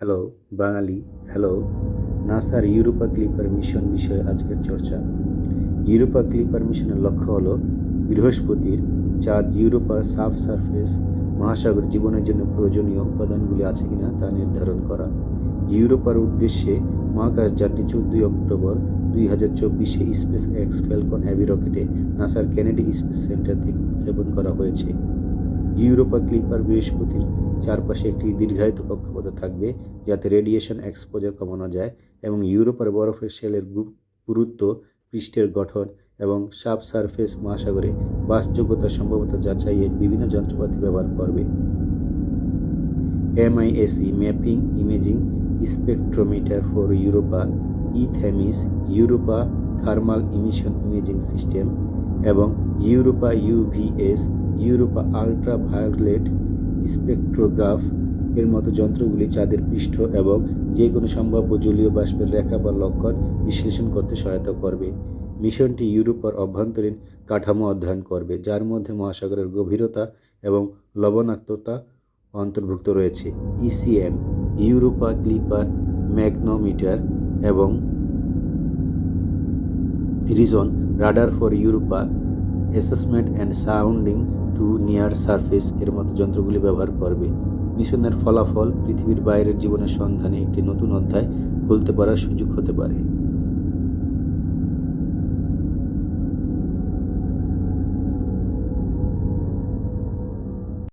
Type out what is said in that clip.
Hello, Bangali, hello. নাসার Europa Clipper mission বিষয়ে আজকের চর্চা। ইউরোপা ক্লিপার মিশনের লক্ষ্য হল বৃহস্পতির চাঁদ ইউরোপার সাব সারফেস মহাসাগর জীবনের জন্য প্রয়োজনীয় উপাদানগুলি আছে কিনা তা নির্ধারণ করা। ইউরোপার উদ্দেশ্যে মহাকাশ মহাকাশযানটি চোদ্দই অক্টোবর দুই হাজার চব্বিশে স্পেস এক্স ফ্যালকন হ্যাভি রকেটে নাসার কেনেডি স্পেস সেন্টার থেকে উৎক্ষেপণ করা হয়েছে। ইউরোপা ক্লিপার বৃহস্পতির চারপাশে একটি দীর্ঘায়িত কক্ষপথে থাকবে, যাতে রেডিয়েশন এক্সপোজার কমানো যায় এবং ইউরোপার বরফের শেলের গুরুত্ব, পৃষ্ঠের গঠন এবং সাব সারফেস মহাসাগরে বাসযোগ্যতা সম্ভবত যাচাইয়ে বিভিন্ন যন্ত্রপাতি ব্যবহার করবে। MISE mapping, imaging, spectrometer for Europa, E THEMIS, Europa thermal emission imaging system এবং Europa UVS Europa ultra violet spectrograph এর মতো যন্ত্রগুলি চাঁদের পৃষ্ঠ এবং যে কোনো সম্ভাব্য জলীয় বাষ্পের রেখা বা লক্ষণ বিশ্লেষণ করতে সহায়তা করবে। মিশনটি ইউরোপার অভ্যন্তরীণ কাঠামো অধ্যয়ন করবে, যার মধ্যে মহাসাগরের গভীরতা এবং লবণাক্ততা অন্তর্ভুক্ত রয়েছে। ইসিএম ইউরোপা ক্লিপার ম্যাগনোমিটার এবং REASON radar for Europa assessment and sounding to near surface এর মতো যন্ত্রগুলি ব্যবহার করবে। মিশনের ফলাফল পৃথিবীর বাইরের জীবনের সন্ধানে একটি নতুন অধ্যায় খুলতে পারার সুযোগ হতে পারে।